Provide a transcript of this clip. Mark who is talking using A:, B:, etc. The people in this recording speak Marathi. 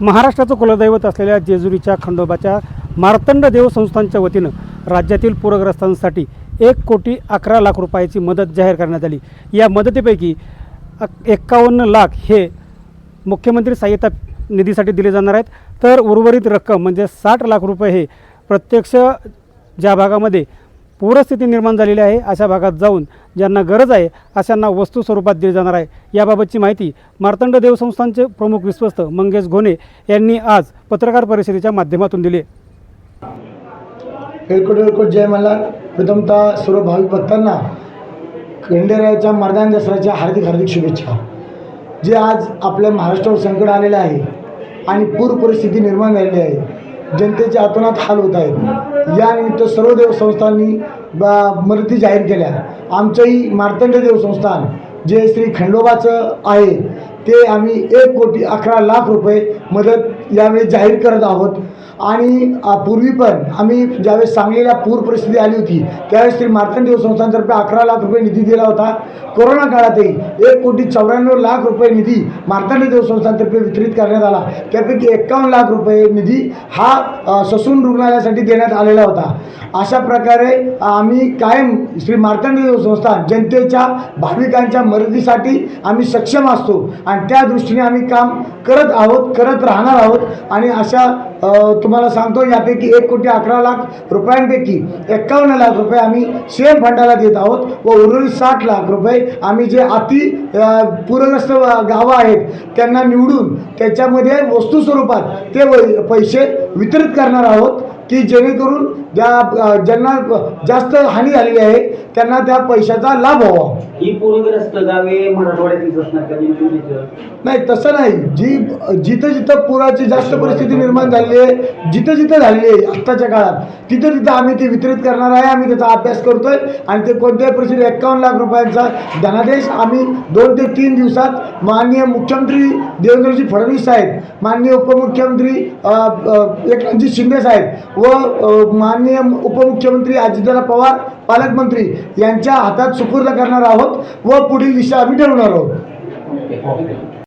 A: महाराष्ट्राचं कुलदैवत असलेल्या जेजुरीच्या खंडोबाच्या मार्तंड देव संस्थांच्या वतीनं राज्यातील पूरग्रस्तांसाठी एक कोटी अकरा लाख रुपयाची मदत जाहीर करण्यात आली. या मदतीपैकी एक्कावन्न लाख हे मुख्यमंत्री सहाय्यता निधीसाठी दिले जाणार आहेत. तर उर्वरित रक्कम म्हणजे साठ लाख रुपये हे प्रत्यक्ष ज्या भागामध्ये पूरस्थिती निर्माण झालेली आहे अशा भागात जाऊन ज्यांना गरज आहे अशांना वस्तू स्वरूपात दिली जाणार आहे. याबाबतची माहिती मार्तंड देवसंस्थांचे प्रमुख विश्वस्त मंगेश घोणे यांनी आज पत्रकार परिषदेच्या माध्यमातून दिली.
B: एलकोट एलकोट जय मला प्रथमतः सर्व भाविक भक्तांना खंडेरायाच्या मर्दान दसऱ्याच्या हार्दिक हार्दिक शुभेच्छा. जे आज आपल्या महाराष्ट्रावर संकट आलेलं आहे आणि पूर परिस्थिती निर्माण झालेली आहे जनतेच्या आतोनात हाल होत आहेत. यानिमित्त सर्व देवसंस्थांनी मदती जाहीर केल्या. आमचंही मार्तंड देवसंस्थान जे श्री खंडोबाचं आहे ते आम्ही एक कोटी अकरा लाख रुपये मदत यावेळी जाहीर करत आहोत. आणि पूर्वी पण आम्ही ज्यावेळेस सांगलीला पूर परिस्थिती आली होती त्यावेळेस श्री मार्तंडेव संस्थांतर्फे अकरा लाख रुपये निधी दिला होता. कोरोना काळातही एक कोटी चौऱ्याण्णव लाख रुपये निधी मार्तंड देव संस्थांतर्फे वितरित करण्यात आला. त्यापैकी एक्कावन्न लाख रुपये निधी हा ससून रुग्णालयासाठी देण्यात आलेला होता. अशा प्रकारे आम्ही कायम श्री मार्तंड देव संस्थान जनतेच्या भाविकांच्या मदतीसाठी आम्ही सक्षम असतो. आणि त्या दृष्टीने आम्ही काम करत आहोत करत राहणार आहोत. आणि अशा तुम्हाला सांगतो यापैकी एक कोटी अकरा लाख रुपयांपैकी एक्कावन्न लाख रुपये आम्ही सेम फंडाला देत आहोत व उर्वरित साठ लाख रुपये आम्ही जे अति पूरग्रस्त गावं आहेत त्यांना निवडून त्याच्यामध्ये वस्तू स्वरूपात ते पैसे वितरित करणार आहोत. की जेणेकरून ज्या ज्यांना जास्त हानी झालेली आहे त्यांना त्या पैशाचा लाभ व्हावा.
C: ही पूरग्रस्त गावे मराठवाड्यातील असणार?
B: नाही तसं नाही. जी जिथं जिथं पुराची जास्त परिस्थिती निर्माण झालेली आहे जिथं जिथं झालेली आहे आत्ताच्या काळात तिथं तिथं आम्ही ती वितरित करणार आहे आम्ही त्याचा अभ्यास करतोय आणि ते कोणत्याही परिस्थितीत एक्कावन्न लाख रुपयांचा धनादेश आम्ही दोन ते तीन दिवसात माननीय मुख्यमंत्री देवेंद्रजी फडणवीस साहेब माननीय उपमुख्यमंत्री एकनाथजी शिंदे साहेब व माननीय उपमुख्यमंत्री अजितदादा पवार पालकमंत्री यांच्या हातात सुपूर्द करणार आहोत व पुढील दिशा आम्ही ठरवणार आहोत.